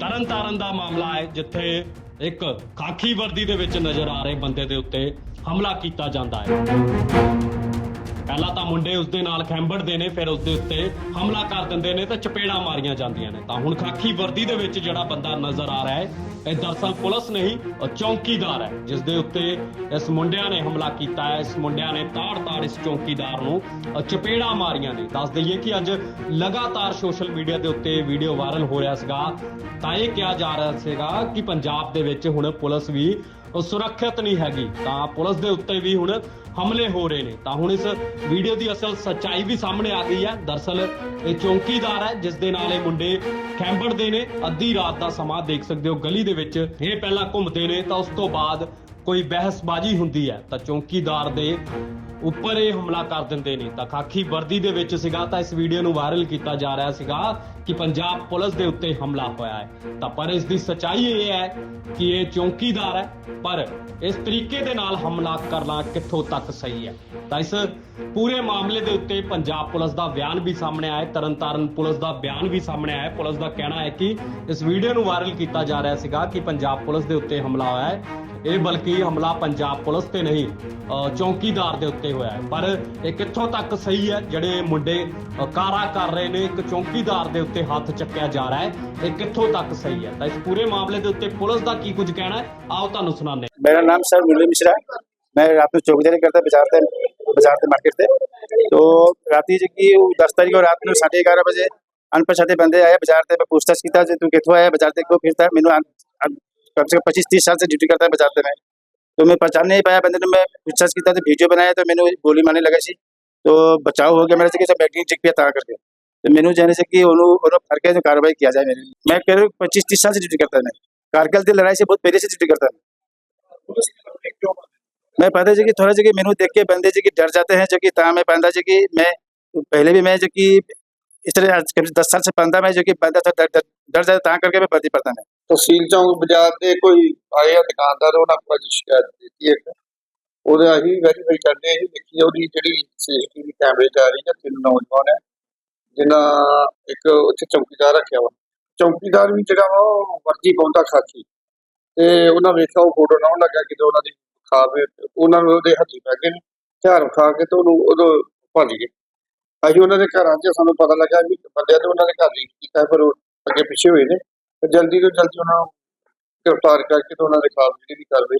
ਤਰਨ ਤਾਰਨ ਦਾ ਮਾਮਲਾ ਹੈ, ਜਿੱਥੇ ਇੱਕ ਖਾਕੀ ਵਰਦੀ ਦੇ ਵਿੱਚ ਨਜ਼ਰ ਆ ਰਹੇ ਬੰਦੇ ਦੇ ਉੱਤੇ ਹਮਲਾ ਕੀਤਾ ਜਾਂਦਾ ਹੈ। ਪਹਿਲਾਂ ਤਾਂ ਮੁੰਡੇ ਉਸ ਨਾਲ ਖੈਂਬੜਦੇ ਨੇ, ਫਿਰ ਉਸ ਉੱਤੇ ਹਮਲਾ ਕਰ ਦਿੰਦੇ ਨੇ ਤੇ ਚਪੇੜਾਂ ਮਾਰੀਆਂ ਜਾਂਦੀਆਂ ਨੇ। ਤਾਂ ਹੁਣ ਖਾਕੀ ਵਰਦੀ ਦੇ ਵਿੱਚ ਜਿਹੜਾ ਬੰਦਾ ਨਜ਼ਰ ਆ ਰਿਹਾ ਹੈ, ਇਹ ਦਰਸਲ ਪੁਲਿਸ ਨਹੀਂ ਚੌਕੀਦਾਰ ਹੈ ਜਿਸ ਦੇ ਉੱਤੇ ਇਸ ਮੁੰਡਿਆਂ ਨੇ ਹਮਲਾ ਕੀਤਾ ਹੈ। ਇਸ ਮੁੰਡਿਆਂ ਨੇ ਤਾੜ-ਤਾੜ ਇਸ ਚੌਕੀਦਾਰ ਨੂੰ ਚਪੇੜਾਂ ਮਾਰੀਆਂ ਨੇ। ਦੱਸ ਦਈਏ ਕਿ ਅੱਜ ਲਗਾਤਾਰ ਸੋਸ਼ਲ ਮੀਡੀਆ ਦੇ ਉੱਤੇ ਵੀਡੀਓ ਵਾਇਰਲ ਹੋ ਰਿਹਾ ਸੀਗਾ। ਤਾਂ ਇਹ ਕਿਹਾ ਜਾ ਰਿਹਾ ਸੀਗਾ ਕਿ ਪੰਜਾਬ ਦੇ ਵਿੱਚ ਹੁਣ ਪੁਲਿਸ ਵੀ ਉਹ ਸੁਰੱਖਿਅਤ ਨਹੀਂ ਹੈਗੀ। ਤਾਂ ਪੁਲਿਸ ਦੇ ਉੱਤੇ ਵੀ ਹੁਣ ਹਮਲੇ ਹੋ ਰਹੇ ਨੇ। ਤਾਂ ਹੁਣ ਇਸ ਵੀਡੀਓ ਦੀ ਅਸਲ ਸੱਚਾਈ ਵੀ ਸਾਹਮਣੇ ਆ ਗਈ ਹੈ। ਦਰਸਲ ਇਹ ਚੌਂਕੀਦਾਰ ਹੈ, ਜਿਸ ਦੇ ਨਾਲ ਇਹ ਮੁੰਡੇ ਖੈਂਬੜਦੇ ਨੇ। ਅੱਧੀ ਰਾਤ ਦਾ ਸਮਾਂ ਦੇਖ ਸਕਦੇ ਹੋ, ਗਲੀ ਦੇ ਵਿੱਚ ਇਹ ਪਹਿਲਾਂ ਘੁੰਮਦੇ ਨੇ, ਤਾਂ ਉਸ ਤੋਂ ਬਾਅਦ ਕੋਈ ਬਹਿਸਬਾਜ਼ੀ ਹੁੰਦੀ ਹੈ। ਤਾਂ ਚੌਂਕੀਦਾਰ ਦੇ ਉੱਪਰ ਇਹ ਹਮਲਾ ਕਰ ਦਿੰਦੇ ਨੇ। ਤਾਂ ਖਾਕੀ ਵਰਦੀ ਦੇ ਵਿੱਚ ਸੀਗਾ ਤਾਂ ਇਸ ਵੀਡੀਓ ਨੂੰ ਵਾਇਰਲ ਕੀਤਾ ਜਾ ਰਿਹਾ ਸੀਗਾ ਕਿ ਪੰਜਾਬ ਪੁਲਿਸ ਦੇ ਉੱਤੇ ਹਮਲਾ ਹੋਇਆ ਹੈ। ਤਾਂ ਪਰ ਇਸ ਦੀ ਸਚਾਈ ਇਹ ਹੈ ਕਿ ਇਹ ਚੌਕੀਦਾਰ ਹੈ ਪਰ ਇਸ ਤਰੀਕੇ ਦੇ ਨਾਲ ਹਮਲਾ ਕਰਨਾ ਕਿੱਥੋਂ ਤੱਕ ਸਹੀ ਹੈ? ਤਾਂ ਇਸ ਪੂਰੇ ਮਾਮਲੇ ਦੇ ਉੱਤੇ ਪੰਜਾਬ ਪੁਲਿਸ ਦਾ ਬਿਆਨ ਵੀ ਸਾਹਮਣੇ ਆਇਆ ਹੈ, ਤਰਨਤਾਰਨ ਪੁਲਿਸ ਦਾ ਬਿਆਨ ਵੀ ਸਾਹਮਣੇ ਆਇਆ ਪੁਲਿਸ ਦਾ ਕਹਿਣਾ ਹੈ ਕਿ ਇਸ ਵੀਡੀਓ ਨੂੰ ਵਾਇਰਲ ਕੀਤਾ ਜਾ ਰਿਹਾ ਸੀਗਾ ਕਿ ਪੰਜਾਬ ਪੁਲਿਸ ਦੇ ਉੱਤੇ ਹਮਲਾ ਹੋਇਆ ਹੈ। ਇਹ ਬਲਕਿ ਹਮਲਾ ਪੰਜਾਬ ਪੁਲਿਸ ਤੇ ਨਹੀਂ ਚੌਕੀਦਾਰ ਦੇ ਉੱਤੇ ਹੋਇਆ ਹੈ। ਪਰ ਇਹ ਕਿੱਥੋਂ ਤੱਕ ਸਹੀ ਹੈ? ਜਿਹੜੇ ਮੁੰਡੇ ਕਾਰਾ ਕਰ ਰਹੇ ਨੇ, ਇੱਕ ਚੌਕੀਦਾਰ ਦੇ ਉੱਤੇ ਹੱਥ ਚੱਕਿਆ ਜਾ ਰਿਹਾ ਹੈ, ਇਹ ਕਿੱਥੋਂ ਤੱਕ ਸਹੀ ਹੈ? ਤਾਂ ਇਸ ਪੂਰੇ ਮਾਮਲੇ ਦੇ ਉੱਤੇ ਪੁਲਿਸ ਦਾ ਕੀ ਕੁਝ ਕਹਿਣਾ ਹੈ? ਆਓ ਤੁਹਾਨੂੰ ਸੁਣਾਉਂਦੇ ਮੇਰਾ ਨਾਮ ਸਰ ਮੁਰਲੀ ਮਿਸ਼ਰਾ ਹੈ। ਮੈਂ ਰਾਤ ਨੂੰ ਚੌਕੀਦਾਰੀ ਕਰਦਾ ਬਾਜ਼ਾਰ ਤੇ ਬਾਜ਼ਾਰ ਤੇ ਮਾਰਕੀਟ ਤੇ। ਤੋਂ ਰਾਤੀ ਜੀ 10 ਤਰੀਕ ਨੂੰ ਰਾਤ ਨੂੰ 11:30 ਵਜੇ ਅਣਪਛਾਤੇ ਬੰਦੇ ਆਏ ਬਾਜ਼ਾਰ ਤੇ, ਮੈਂ ਪੁੱਛਤਾਛ ਕੀਤਾ ਜੇ ਤੂੰ ਕਿੱਥੋਂ ਆਇਆ ਬਾਜ਼ਾਰ ਤੇ ਕਿਉਂ ਫਿਰਦਾ ਮੈਨੂੰ कम से कम पच्चीस तीस साल से ड्यूटी करता है बचाते मैं तो मैं पहचान नहीं पाया, बंदे ने मैं पूछताछ किया तो वीडियो बनाया तो मैंने गोली मारने लगा सी तो बचाव हो गया मेरे से कि बैटिंग चिक पिया ता करके। तो मैंने जाने से कि फर जो कार्रवाई किया जाए मेरे मैं कह रहा हूँ पच्चीस तीस साल से ड्यूटी करता है कारगिल की लड़ाई से बहुत पहले से ड्यूटी करता है मैं पता जी कि थोड़ा जी कि मेनू देख के बंदे जी की डर जाते हैं जो कि ता मैं बंदा जी की मैं, पहले भी मैं जो कि इस तरह दस साल से बंदा मैं जो कि बंदा था, डर जाता ता करके मैं बंदी पड़ता मैं ਤਹਿਸੀਲ ਚੌਂਕ ਬਾਜ਼ਾਰ ਦੇ ਕੋਈ ਆਏ ਆ ਦੁਕਾਨਦਾਰ, ਉਹਨਾਂ ਕੋਲ ਅੱਜ ਸ਼ਿਕਾਇਤ ਦਿੱਤੀ ਇੱਕ ਉਹਦੇ ਅਸੀਂ ਵੈਰੀਫਾਈ ਕਰਦੇ ਹਾਂ ਦੇਖੀ ਉਹਦੀ ਜਿਹੜੀ ਸੀਸੀਟੀਵੀ ਕੈਮਰੇ 'ਚ ਆ ਰਹੀ ਹੈ, ਤਿੰਨ ਨੌਜਵਾਨ ਹੈ, ਜਿਨ੍ਹਾਂ ਇੱਕ ਉੱਥੇ ਚੌਕੀਦਾਰ ਰੱਖਿਆ ਵਾ ਚੌਕੀਦਾਰ ਵੀ ਜਿਹੜਾ ਵਾ, ਉਹ ਵਰਦੀ ਪਾਉਂਦਾ ਖਾਕੀ ਤੇ ਉਹਨਾਂ ਵੇਖਿਆ, ਉਹ ਫੋਟੋ ਲਾਉਣ ਲੱਗਾ, ਕਿਤੇ ਉਹਨਾਂ ਦੀ ਖਾਵੇ ਉਹਨਾਂ ਨੂੰ ਉਹਦੇ ਹੱਥੀ ਪੈ ਗਏ ਨੇ, ਹਥਿਆਰ ਖਾ ਕੇ ਤੇ ਉਹਨੂੰ ਉਦੋਂ ਭੱਜ ਗਏ। ਅਸੀਂ ਉਹਨਾਂ ਦੇ ਘਰਾਂ 'ਚ, ਸਾਨੂੰ ਪਤਾ ਲੱਗਾ ਵੀ ਬੰਦਿਆਂ ਤੇ ਉਹਨਾਂ ਦੇ ਘਰ ਲੀਕ ਕੀਤਾ, ਫਿਰ ਉਹ ਅੱਗੇ ਪਿੱਛੇ ਹੋਏ ਨੇ। ਜਲਦੀ ਤੋਂ ਜਲਦੀ ਉਹਨਾਂ ਨੂੰ ਗ੍ਰਿਫਤਾਰ ਕਰਕੇ ਤੇ ਉਹਨਾਂ ਦੇ ਖਿਲਾਫ ਜਿਹੜੀ ਵੀ ਕਾਰਵਾਈ